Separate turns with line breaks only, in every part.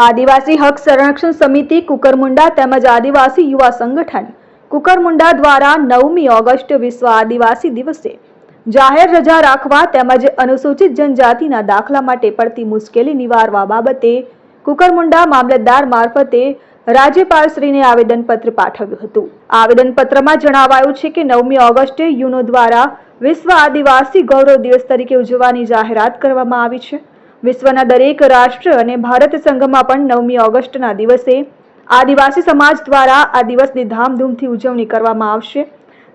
આદિવાસી હક સંરક્ષણ સમિતિ કુકરમુંડા તેમજ આદિવાસી યુવા સંગઠન કુકરમુંડા દ્વારા નવમી ઓગસ્ટ વિશ્વ આદિવાસી દિવસે જાહેર રજા રાખવા તેમજ અનુસૂચિત જનજાતિના દાખલા માટે પડતી મુશ્કેલી નિવારવા બાબતે કુકરમુંડા મામલતદાર મારફતે રાજ્યપાલશ્રીને આવેદનપત્ર પાઠવ્યું હતું. આવેદનપત્રમાં જણાવાયું છે કે નવમી ઓગસ્ટે યુનો દ્વારા વિશ્વ આદિવાસી ગૌરવ દિવસ તરીકે ઉજવવાની જાહેરાત કરવામાં આવી છે. વિશ્વના દરેક રાષ્ટ્ર અને ભારત સંઘમાં પણ નવમી ઓગસ્ટના દિવસે આદિવાસી સમાજ દ્વારા આ દિવસની ધામધૂમથી ઉજવણી કરવામાં આવશે.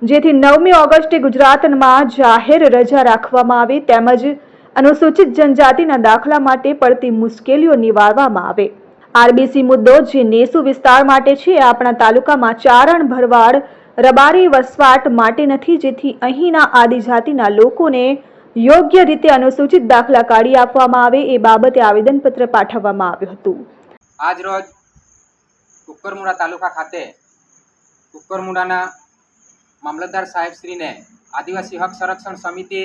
જેથી નવમી ઓગસ્ટે ગુજરાતમાં જાહેર રજા રાખવામાં આવે તેમજ અનુસૂચિત જનજાતિના દાખલા માટે પડતી મુશ્કેલીઓ નિવારવામાં આવે. આરબીસી મુદ્દો જે નેસુ વિસ્તાર માટે છે, એ આપણા તાલુકામાં ચારણ ભરવાડ રબારી વસવાટ માટે નથી, જેથી અહીંના આદિજાતિના લોકોને યોગ્ય રીતે અનુસૂચિત દાખલા કાઢી આપવામાં આવે એ બાબતે આવેદનપત્ર પાઠવવામાં આવ્યું હતું.
આજ રોજ કુકરમુડા તાલુકા ખાતે કુકરમુડાના મામલતદાર સાહેબશ્રીને આદિવાસી હક સંરક્ષણ સમિતિ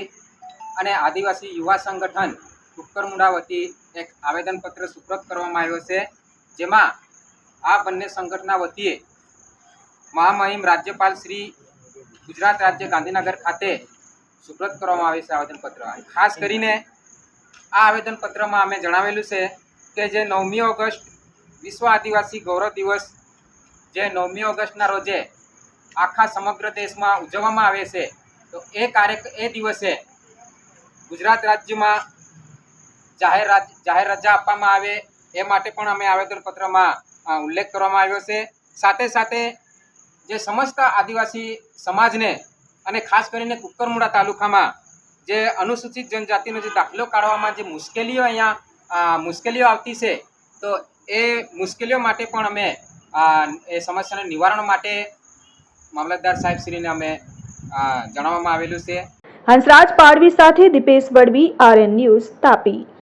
અને આદિવાસી યુવા સંગઠન કુકરમુડા વતી એક આવેદનપત્ર સુપ્રત કરવામાં આવ્યો છે, જેમાં આ બંને સંગઠનના વતીએ મહામહિમ રાજ્યપાલ શ્રી ગુજરાત રાજ્ય ગાંધીનગર ખાતે સુપ્રત કરવામાં આવે છે આવેદનપત્ર. ખાસ કરીને આ આવેદનપત્રમાં અમે જણાવેલું છે કે જે નવમી ઓગસ્ટ વિશ્વ આદિવાસી ગૌરવ દિવસ જે નવમી ઓગસ્ટના રોજે આખા સમગ્ર દેશમાં ઉજવવામાં આવે છે, તો એ કાર્ય એ દિવસે ગુજરાત રાજ્યમાં જાહેર જાહેર રજા આપવામાં આવે એ માટે પણ અમે આવેદનપત્રમાં ઉલ્લેખ કરવામાં આવ્યો છે. સાથે સાથે જે સમસ્ત આદિવાસી સમાજને અને ખાસ કરીને કુકરમુડા તાલુકામાં જે અનુસૂચિત જનજાતિનો જે દાખલો કાઢવામાં જે મુશ્કેલીઓ અહીંયા મુશ્કેલીઓ આવતી છે, તો એ મુશ્કેલીઓ માટે પણ અમે એ સમસ્યાના નિવારણ માટે મામલતદાર સાહેબ શ્રીને અમે જણાવવામાં આવેલું છે.
હંસરાજ પાડવી સાથે Dipesh Vadvi, R N news Tapi.